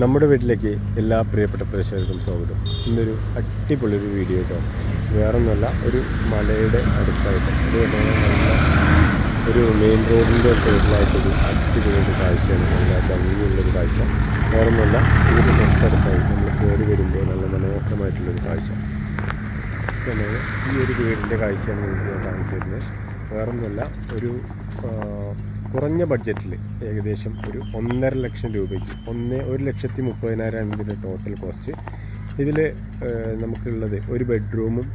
നമ്മുടെ വീട്ടിലേക്ക് എല്ലാ പ്രിയപ്പെട്ട പ്രേക്ഷകർക്കും സ്വാഗതം. ഇന്നൊരു അടിപൊളി ഒരു വീഡിയോ കേട്ടോ വേറൊന്നുമല്ല ഒരു മലയുടെ അടുത്തായിട്ട്. നല്ല ഒരു മെയിൻ റോഡിന്റെ സൈഡിലായിട്ടൊരു അടിപൊളിയൊരു കാഴ്ചയാണ് നല്ല ഭംഗിയുള്ളൊരു കാഴ്ച. വേറൊന്നുമല്ല ഇതിന് തൊട്ടടുത്തായി നമ്മൾ കയറി വരുമ്പോൾ നല്ല മനോഹരമായിട്ടുള്ളൊരു കാഴ്ച. പിന്നെ ഈ ഒരു വീടിന്റെ കാഴ്ചയാണ് എനിക്ക് ഞാൻ കാണിച്ചിരുന്നത് വേറൊന്നുമല്ല ഒരു കുറഞ്ഞ ബഡ്ജറ്റിൽ ഏകദേശം ഒരു ഒന്നര ലക്ഷം രൂപയ്ക്ക് ഒന്ന് ഒരു ലക്ഷത്തി മുപ്പതിനായിരം ഇതിന്റെ ടോട്ടൽ കോസ്റ്റ് ഇതിൽ നമുക്കുള്ളത് ഒരു ബെഡ്റൂമും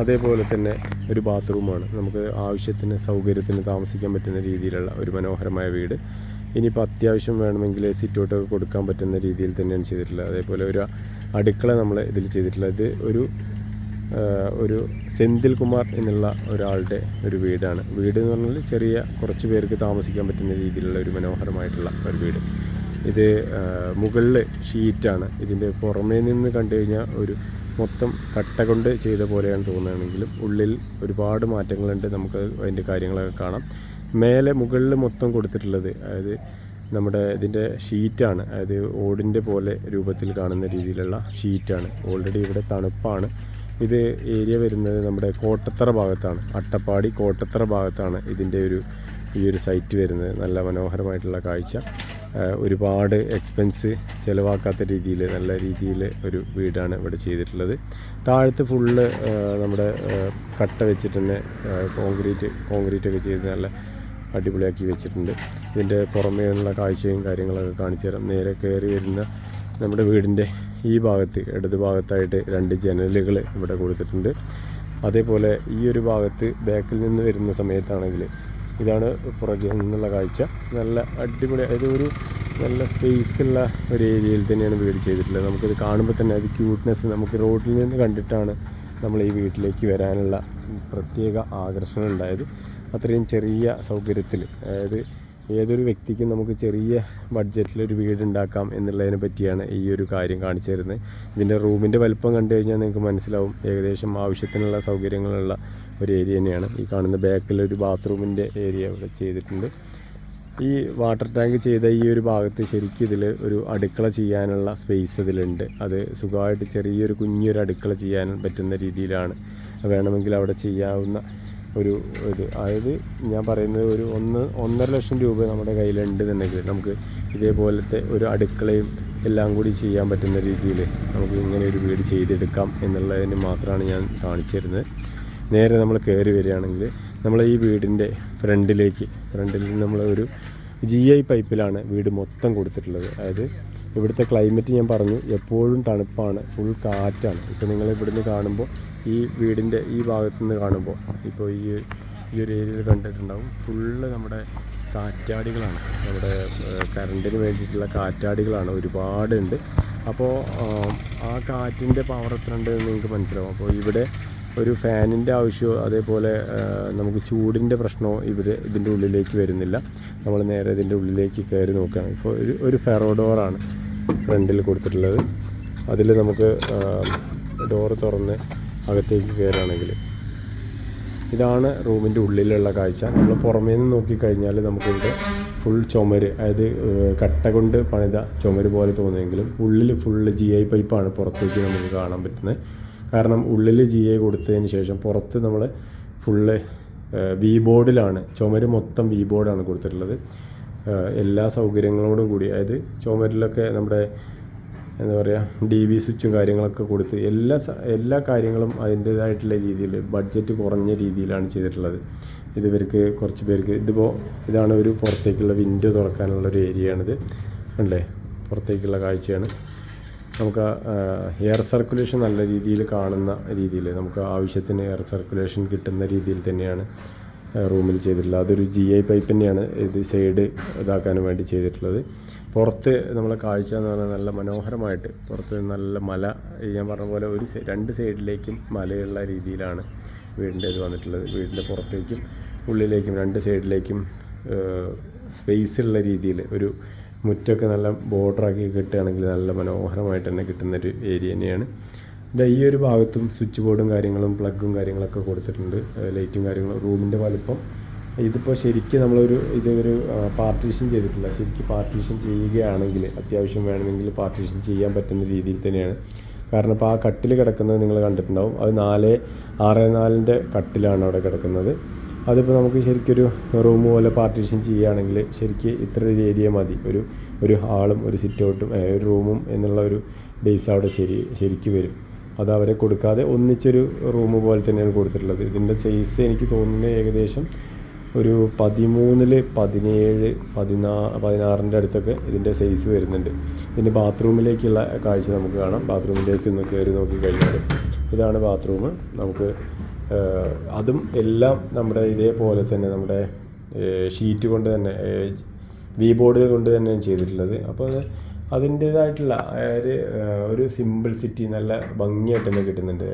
അതേപോലെ തന്നെ ഒരു ബാത്റൂമാണ് നമുക്ക് ആവശ്യത്തിന് സൗകര്യത്തിന് താമസിക്കാൻ പറ്റുന്ന രീതിയിലുള്ള ഒരു മനോഹരമായ വീട്. ഇനിയിപ്പോൾ അത്യാവശ്യം വേണമെങ്കിൽ സിറ്റൗട്ടൊക്കെ കൊടുക്കാൻ പറ്റുന്ന രീതിയിൽ തന്നെയാണ് ചെയ്തിട്ടുള്ളത്. അതേപോലെ ഒരു അടുക്കള നമ്മൾ ഇതിൽ ചെയ്തിട്ടുള്ളത്. ഇത് ഒരു ഒരു സെന്തിൽ കുമാർ എന്നുള്ള ഒരാളുടെ ഒരു വീടാണ്. വീട് എന്ന് പറഞ്ഞാൽ ചെറിയ കുറച്ച് പേർക്ക് താമസിക്കാൻ പറ്റുന്ന രീതിയിലുള്ള ഒരു മനോഹരമായിട്ടുള്ള ഒരു വീട്. ഇത് മുകളിൽ ഷീറ്റാണ്. ഇതിന്റെ പുറമേ നിന്ന് കണ്ടു കഴിഞ്ഞാൽ ഒരു മൊത്തം കട്ട കൊണ്ട് ചെയ്ത പോലെയാണ് തോന്നുകയാണെങ്കിലും ഉള്ളിൽ ഒരുപാട് മാറ്റങ്ങളുണ്ട്. നമുക്ക് അതിന്റെ കാര്യങ്ങളൊക്കെ കാണാം. മേലെ മുകളിൽ മൊത്തം കൊടുത്തിട്ടുള്ളത് അതായത് നമ്മുടെ ഇതിന്റെ ഷീറ്റാണ്. അതായത് ഓടിന്റെ പോലെ രൂപത്തിൽ കാണുന്ന രീതിയിലുള്ള ഷീറ്റാണ്. ഓൾറെഡി ഇവിടെ തണുപ്പാണ്. ഇത് ഏരിയ വരുന്നത് നമ്മുടെ കോട്ടത്തറ ഭാഗത്താണ്. അട്ടപ്പാടി കോട്ടത്തറ ഭാഗത്താണ് ഇതിന്റെ ഒരു ഈ ഒരു സൈറ്റ് വരുന്നത്. നല്ല മനോഹരമായിട്ടുള്ള കാഴ്ച. ഒരുപാട് എക്സ്പെൻസ് ചിലവാക്കാത്ത രീതിയിൽ നല്ല രീതിയിൽ ഒരു വീടാണ് ഇവിടെ ചെയ്തിട്ടുള്ളത്. താഴത്ത് ഫുള്ള് നമ്മുടെ കട്ട വെച്ചിട്ട് തന്നെ കോൺക്രീറ്റ് കോൺക്രീറ്റ് ഒക്കെ ചെയ്ത് നല്ല അടിപൊളിയാക്കി വെച്ചിട്ടുണ്ട്. ഇതിന്റെ പുറമേയുള്ള കാഴ്ചയും കാര്യങ്ങളൊക്കെ കാണിച്ചു തരാം നേരെ കയറി വരുന്ന നമ്മുടെ വീടിന്റെ ഈ ഭാഗത്ത് ഇടത് ഭാഗത്തായിട്ട് രണ്ട് ജനലുകൾ ഇവിടെ കൊടുത്തിട്ടുണ്ട്. അതേപോലെ ഈ ഒരു ഭാഗത്ത് ബാക്കിൽ നിന്ന് വരുന്ന സമയത്താണെങ്കിൽ ഇതാണ് പുറകിൽ നിന്നുള്ള കാഴ്ച. നല്ല അടിപൊളി അതായത് ഒരു നല്ല സ്പേസുള്ള ഒരു ഏരിയയിൽ തന്നെയാണ് വീട് ചെയ്തിട്ടുള്ളത്. നമുക്കിത് കാണുമ്പോൾ തന്നെ അത് ക്യൂട്ട്നെസ് നമുക്ക് റോഡിൽ നിന്ന് കണ്ടിട്ടാണ് നമ്മൾ ഈ വീട്ടിലേക്ക് വരാനുള്ള പ്രത്യേക ആകർഷണം ഉണ്ടായത്. അത്രയും ചെറിയ സൗകര്യത്തിൽ അതായത് ഏതൊരു വ്യക്തിക്കും നമുക്ക് ചെറിയ ബഡ്ജറ്റിൽ ഒരു വീട് ഉണ്ടാക്കാം എന്നുള്ളതിനെ പറ്റിയാണ് ഈ ഒരു കാര്യം കാണിച്ചു തരുന്നത്. ഇതിന്റെ റൂമിന്റെ വലിപ്പം കണ്ടു കഴിഞ്ഞാൽ നിങ്ങൾക്ക് മനസ്സിലാവും. ഏകദേശം ആവശ്യത്തിനുള്ള സൗകര്യങ്ങളുള്ള ഒരു ഏരിയ തന്നെയാണ്. ഈ കാണുന്ന ബാക്കിൽ ഒരു ബാത്റൂമിന്റെ ഏരിയ ഇവിടെ ചെയ്തിട്ടുണ്ട്. ഈ വാട്ടർ ടാങ്ക് ചെയ്ത ഈ ഒരു ഭാഗത്ത് ശരിക്കും ഇതിൽ ഒരു അടുക്കള ചെയ്യാനുള്ള സ്പേസ് ഇതിലുണ്ട്. അത് സുഖമായിട്ട് ചെറിയൊരു കുഞ്ഞൊരു അടുക്കള ചെയ്യാൻ പറ്റുന്ന രീതിയിലാണ്. വേണമെങ്കിൽ അവിടെ ചെയ്യാവുന്ന ഒരു ഇത്. അതായത് ഞാൻ പറയുന്നത് ഒരു ഒന്ന് ഒന്നര ലക്ഷം രൂപ നമ്മുടെ കയ്യിലുണ്ട് എന്നുണ്ടെങ്കിൽ നമുക്ക് ഇതേപോലത്തെ ഒരു അടുക്കളയും എല്ലാം കൂടി ചെയ്യാൻ പറ്റുന്ന രീതിയിൽ നമുക്ക് ഇങ്ങനെ ഒരു വീട് ചെയ്തെടുക്കാം എന്നുള്ളതിന് മാത്രമാണ് ഞാൻ കാണിച്ചു തരുന്നത്. നേരെ നമ്മൾ കയറി വരികയാണെങ്കിൽ നമ്മൾ ഈ വീടിന്റെ ഫ്രണ്ടിലേക്ക് ഫ്രണ്ടിൽ നമ്മൾ ഒരു ജി ഐ പൈപ്പിലാണ് വീട് മൊത്തം കൊടുത്തിട്ടുള്ളത്. അതായത് ഇവിടുത്തെ ക്ലൈമറ്റ് ഞാൻ പറഞ്ഞു എപ്പോഴും തണുപ്പാണ് ഫുൾ കാറ്റാണ്. ഇപ്പോൾ നിങ്ങൾ ഇവിടുന്ന് കാണുമ്പോൾ ഈ വീടിന്റെ ഈ ഭാഗത്തു നിന്ന് കാണുമ്പോൾ ഇപ്പോൾ ഈ ഈ ഒരു ഏരിയയിൽ കണ്ടിട്ടുണ്ടാവും ഫുള്ള് നമ്മുടെ കാറ്റാടികളാണ്. നമ്മുടെ കറണ്ടിന് വേണ്ടിയിട്ടുള്ള കാറ്റാടികളാണ് ഒരുപാടുണ്ട്. അപ്പോൾ ആ കാറ്റിന്റെ പവർ എത്ര ഉണ്ട് എന്ന് നിങ്ങൾക്ക് മനസ്സിലാവും. അപ്പോൾ ഇവിടെ ഒരു ഫാനിന്റെ ആവശ്യമോ അതേപോലെ നമുക്ക് ചൂടിന്റെ പ്രശ്നമോ ഇവിടെ ഇതിന്റെ ഉള്ളിലേക്ക് വരുന്നില്ല. നമ്മൾ നേരെ ഇതിന്റെ ഉള്ളിലേക്ക് കയറി നോക്കുകയാണ്. ഇപ്പോൾ ഒരു ഒരു ഫെറോഡോറാണ്. ഫ്രണ്ടിൽ കൊടുത്തിട്ടുള്ളത്. അതിൽ നമുക്ക് ഡോറ് തുറന്ന് അകത്തേക്ക് കയറുകയാണെങ്കിൽ ഇതാണ് റൂമിന്റെ ഉള്ളിലുള്ള കാഴ്ച. നമ്മൾ പുറമേ നിന്ന് നോക്കിക്കഴിഞ്ഞാൽ നമുക്കിവിടെ ഫുൾ ചുമര് അതായത് കട്ട കൊണ്ട് പണിത ചുമര് പോലെ തോന്നുമെങ്കിലും ഉള്ളിൽ ഫുള്ള് ജി ഐ പൈപ്പാണ് പുറത്തേക്ക് നമുക്ക് കാണാൻ പറ്റുന്നത്. കാരണം ഉള്ളിൽ ജി ഐ കൊടുത്തതിന് ശേഷം പുറത്ത് നമ്മൾ ഫുള്ള് വി ബോർഡിലാണ് ചുമര് മൊത്തം വി ബോർഡാണ് കൊടുത്തിട്ടുള്ളത്. എല്ലാ സൗകര്യങ്ങളോടും കൂടി. അതായത് ചുമരിലൊക്കെ നമ്മുടെ എന്താ പറയുക ഡി വി സ്വിച്ചും കാര്യങ്ങളൊക്കെ കൊടുത്ത് എല്ലാ എല്ലാ കാര്യങ്ങളും അതിന്റേതായിട്ടുള്ള രീതിയിൽ ബഡ്ജറ്റ് കുറഞ്ഞ രീതിയിലാണ് ചെയ്തിട്ടുള്ളത്. ഇതുവർക്ക് കുറച്ച് പേർക്ക് ഇതിപ്പോൾ ഇതാണ് ഒരു പുറത്തേക്കുള്ള വിൻഡോ തുറക്കാനുള്ള ഒരു ഏരിയയാണിത്. അല്ലേ? പുറത്തേക്കുള്ള കാഴ്ചയാണ്. നമുക്ക് എയർ സർക്കുലേഷൻ നല്ല രീതിയിൽ കാണുന്ന രീതിയിൽ നമുക്ക് ആവശ്യത്തിന് എയർ സർക്കുലേഷൻ കിട്ടുന്ന രീതിയിൽ തന്നെയാണ് റൂമിൽ ചെയ്തിട്ടുള്ളത് അതൊരു ജി ഐ പൈപ്പ് തന്നെയാണ് ഇത് സൈഡ് ഇതാക്കാനും വേണ്ടി ചെയ്തിട്ടുള്ളത്. പുറത്ത് നമ്മളെ കാഴ്ച എന്ന് പറഞ്ഞാൽ നല്ല മനോഹരമായിട്ട് പുറത്ത് നല്ല മല ഞാൻ പറഞ്ഞ പോലെ ഒരു രണ്ട് സൈഡിലേക്കും മലയുള്ള രീതിയിലാണ് വീടിന്റെ ഇത് വന്നിട്ടുള്ളത്. വീടിന്റെ പുറത്തേക്കും ഉള്ളിലേക്കും രണ്ട് സൈഡിലേക്കും സ്പേസ് ഉള്ള രീതിയിൽ ഒരു മുറ്റൊക്കെ നല്ല ബോർഡറാക്കി കിട്ടുകയാണെങ്കിൽ നല്ല മനോഹരമായിട്ട് തന്നെ കിട്ടുന്നൊരു ഏരിയ തന്നെയാണ്. ഇതാ ഈ ഒരു ഭാഗത്തും സ്വിച്ച് ബോർഡും കാര്യങ്ങളും പ്ലഗും കാര്യങ്ങളൊക്കെ കൊടുത്തിട്ടുണ്ട്. ലൈറ്റും കാര്യങ്ങളും റൂമിന്റെ വലുപ്പം. ഇതിപ്പോൾ ശരിക്കും നമ്മളൊരു ഇതൊരു പാർട്ടീഷൻ ചെയ്തിട്ടില്ല. ശരിക്കും പാർട്ടീഷൻ ചെയ്യുകയാണെങ്കിൽ അത്യാവശ്യം വേണമെങ്കിൽ പാർട്ടീഷൻ ചെയ്യാൻ പറ്റുന്ന രീതിയിൽ തന്നെയാണ്. കാരണം ഇപ്പോൾ ആ കട്ടിൽ കിടക്കുന്നത് നിങ്ങൾ കണ്ടിട്ടുണ്ടാവും. അത് നാല് ആറ് നാലിന്റെ കട്ടിലാണ് അവിടെ കിടക്കുന്നത്. അതിപ്പോൾ നമുക്ക് ശരിക്കൊരു റൂം പോലെ പാർട്ടീഷൻ ചെയ്യുകയാണെങ്കിൽ ശരിക്ക് ഇത്ര ഒരു ഏരിയ മതി. ഒരു ഒരു ഹാളും ഒരു സിറ്റ് ഔട്ടും ഒരു റൂമും എന്നുള്ള ഒരു ബേസ് അവിടെ ശരി ശരിക്ക് വരും. അത് അവരെ കൊടുക്കാതെ ഒന്നിച്ചൊരു റൂം പോലെ തന്നെയാണ് കൊടുത്തിട്ടുള്ളത്. ഇതിന്റെ സൈസ് എനിക്ക് തോന്നുന്നത് ഏകദേശം ഒരു പതിമൂന്നിൽ പതിനേഴ് പതിനാ പതിനാറിന്റെ അടുത്തൊക്കെ ഇതിന്റെ സൈസ് വരുന്നുണ്ട്. ഇതിന്റെ ബാത്റൂമിലേക്കുള്ള കാഴ്ച നമുക്ക് കാണാം. ബാത്റൂമിലേക്ക് ഒന്ന് കയറി നോക്കി കഴിഞ്ഞാൽ ഇതാണ് ബാത്റൂം. നമുക്ക് അതും എല്ലാം നമ്മുടെ ഇതേപോലെ തന്നെ നമ്മുടെ ഷീറ്റ് കൊണ്ട് തന്നെ വി ബോർഡ് കൊണ്ട് തന്നെയാണ് ചെയ്തിട്ടുള്ളത്. അപ്പോൾ അത് അതിന്റേതായിട്ടുള്ള ഒരു സിമ്പിൾ സിറ്റി നല്ല ഭംഗിയായിട്ട് തന്നെ കിട്ടുന്നുണ്ട്.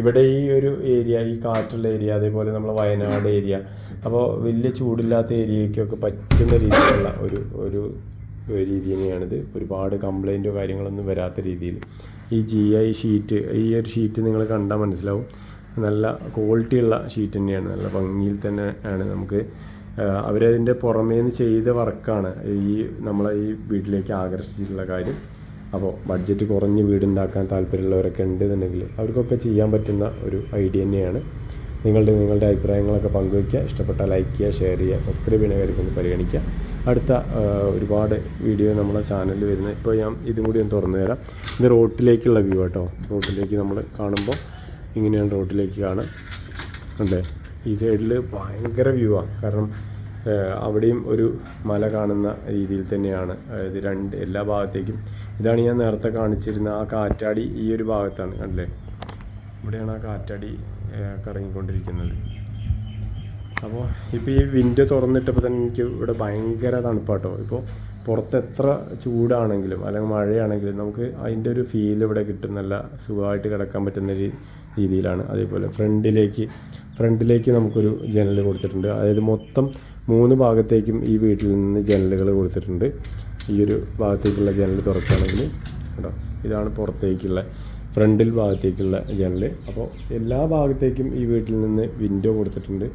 ഇവിടെ ഈ ഒരു ഏരിയ ഈ കാറ്റുള്ള ഏരിയ അതേപോലെ നമ്മളെ വയനാട് ഏരിയ അപ്പോൾ വലിയ ചൂടില്ലാത്ത ഏരിയയ്ക്കൊക്കെ പറ്റുന്ന രീതിയിലുള്ള ഒരു ഒരു രീതി തന്നെയാണിത്. ഒരുപാട് കംപ്ലൈന്റോ കാര്യങ്ങളൊന്നും വരാത്ത രീതിയിൽ. ഈ ജി ഐ ഷീറ്റ് ഈ ഒരു ഷീറ്റ് നിങ്ങൾ കണ്ടാൽ മനസ്സിലാവും. നല്ല ക്വാളിറ്റിയുള്ള ഷീറ്റ് തന്നെയാണ്. നല്ല ഭംഗിയിൽ തന്നെ ആണ് നമുക്ക് അവരതിന്റെ പുറമേ നിന്ന് ചെയ്ത വർക്കാണ് ഈ നമ്മളെ ഈ വീട്ടിലേക്ക് ആകർഷിച്ചിട്ടുള്ള കാര്യം. അപ്പോൾ ബഡ്ജറ്റ് കുറഞ്ഞ് വീടുണ്ടാക്കാൻ താല്പര്യമുള്ളവരൊക്കെ ഉണ്ടെന്നുണ്ടെങ്കിൽ അവർക്കൊക്കെ ചെയ്യാൻ പറ്റുന്ന ഒരു ഐഡിയ തന്നെയാണ്. നിങ്ങളുടെ നിങ്ങളുടെ അഭിപ്രായങ്ങളൊക്കെ പങ്കുവയ്ക്കുക. ഇഷ്ടപ്പെട്ട ലൈക്ക് ചെയ്യുക ഷെയർ ചെയ്യുക സബ്സ്ക്രൈബ് ചെയ്യുന്ന കാര്യമൊക്കെ പരിഗണിക്കുക. അടുത്ത ഒരുപാട് വീഡിയോ നമ്മളെ ചാനലിൽ വരുന്നത് ഇപ്പോൾ ഞാൻ ഇതും കൂടി ഒന്ന് തുറന്നു തരാം. ഇത് റോട്ടിലേക്കുള്ള വ്യൂ കേട്ടോ റോട്ടിലേക്ക് നമ്മൾ കാണുമ്പോൾ ഇങ്ങനെയാണ് റോട്ടിലേക്ക് കാണാം. അല്ലേ? ഈ സൈഡിൽ ഭയങ്കര വ്യൂ ആണ് കാരണം അവിടെയും ഒരു മല കാണുന്ന രീതിയിൽ തന്നെയാണ്. അതായത് രണ്ട് എല്ലാ ഭാഗത്തേക്കും. ഇതാണ് ഞാൻ നേരത്തെ കാണിച്ചിരുന്ന ആ കാറ്റാടി ഈ ഒരു ഭാഗത്താണ്. കണ്ടില്ലേ? ഇവിടെയാണ് ആ കാറ്റാടി കറങ്ങിക്കൊണ്ടിരിക്കുന്നത്. അപ്പോൾ ഇപ്പോൾ ഈ വിൻഡോ തുറന്നിട്ടപ്പോൾ തന്നെ എനിക്ക് ഇവിടെ ഭയങ്കര തണുപ്പാട്ടോ. ഇപ്പോൾ പുറത്ത് എത്ര ചൂടാണെങ്കിലും അല്ലെങ്കിൽ മഴയാണെങ്കിലും നമുക്ക് അതിന്റെ ഒരു ഫീൽ ഇവിടെ കിട്ടും. നല്ല സുഖമായിട്ട് കിടക്കാൻ പറ്റുന്ന രീതിയിലാണ്. അതേപോലെ ഫ്രണ്ടിലേക്ക് ഫ്രണ്ടിലേക്ക് നമുക്കൊരു ജനൽ കൊടുത്തിട്ടുണ്ട്. അതായത് മൊത്തം മൂന്ന് ഭാഗത്തേക്കും ഈ വീട്ടിൽ നിന്ന് ജനലുകൾ കൊടുത്തിട്ടുണ്ട്. ഈ ഒരു ഭാഗത്തേക്കുള്ള ജനൽ തുറക്കുകയാണെങ്കിൽ കേട്ടോ ഇതാണ് പുറത്തേക്കുള്ള ഫ്രണ്ടിൽ ഭാഗത്തേക്കുള്ള ജനൽ. അപ്പോൾ എല്ലാ ഭാഗത്തേക്കും ഈ വീട്ടിൽ നിന്ന് വിൻഡോ കൊടുത്തിട്ടുണ്ട്.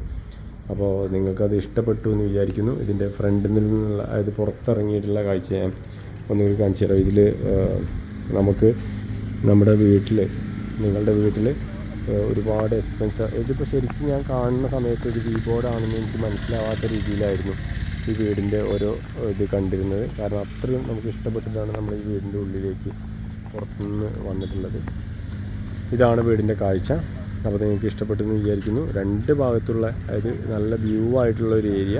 അപ്പോൾ നിങ്ങൾക്കത് ഇഷ്ടപ്പെട്ടു എന്ന് വിചാരിക്കുന്നു. ഇതിന്റെ ഫ്രണ്ടിൽ നിന്നുള്ള അതായത് പുറത്തിറങ്ങിയിട്ടുള്ള കാഴ്ച ഞാൻ ഒന്നുകൂടി കാണിച്ചു തരാം. ഇതിൽ നമുക്ക് നമ്മുടെ വീട്ടിൽ നിങ്ങളുടെ വീട്ടിൽ ഒരുപാട് എക്സ്പെൻസ് ഇതിപ്പോൾ ശരിക്കും ഞാൻ കാണുന്ന സമയത്ത് ഇത് വി ബോർഡാണെന്ന് എനിക്ക് മനസ്സിലാവാത്ത രീതിയിലായിരുന്നു ഈ വീടിന്റെ ഓരോ ഇത് കണ്ടിരുന്നത്. കാരണം അത്രയും നമുക്ക് ഇഷ്ടപ്പെട്ടിട്ടാണ് നമ്മൾ ഈ വീടിന്റെ ഉള്ളിലേക്ക് പുറത്തുനിന്ന് വന്നിട്ടുള്ളത്. ഇതാണ് വീടിന്റെ കാഴ്ച. അപ്പോൾ നിങ്ങൾക്ക് ഇഷ്ടപ്പെട്ടെന്ന് വിചാരിക്കുന്നു. രണ്ട് ഭാഗത്തുള്ള അതായത് നല്ല വ്യൂ ആയിട്ടുള്ള ഒരു ഏരിയ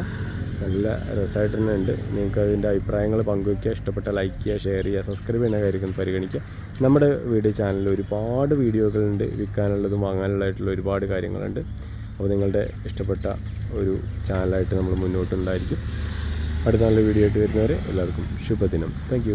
നല്ല രസമായിട്ട് തന്നെ ഉണ്ട്. നിങ്ങൾക്ക് അതിന്റെ അഭിപ്രായങ്ങൾ പങ്കുവയ്ക്കുക ഇഷ്ടപ്പെട്ട ലൈക്ക് ചെയ്യുക ഷെയർ ചെയ്യുക സബ്സ്ക്രൈബ് ചെയ്യുന്ന കാര്യങ്ങൾ പരിഗണിക്കുക. നമ്മുടെ വീഡിയോ ചാനലിൽ ഒരുപാട് വീഡിയോകളുണ്ട് വിൽക്കാനുള്ളതും വാങ്ങാനുള്ളതായിട്ടുള്ള ഒരുപാട് കാര്യങ്ങളുണ്ട്. അപ്പോൾ നിങ്ങളുടെ ഇഷ്ടപ്പെട്ട ഒരു ചാനലായിട്ട് നമ്മൾ മുന്നോട്ടുണ്ടായിരിക്കും അടുത്ത നല്ല വീഡിയോ ആയിട്ട് വരുന്നവരെ എല്ലാവർക്കും ശുഭദിനം. താങ്ക്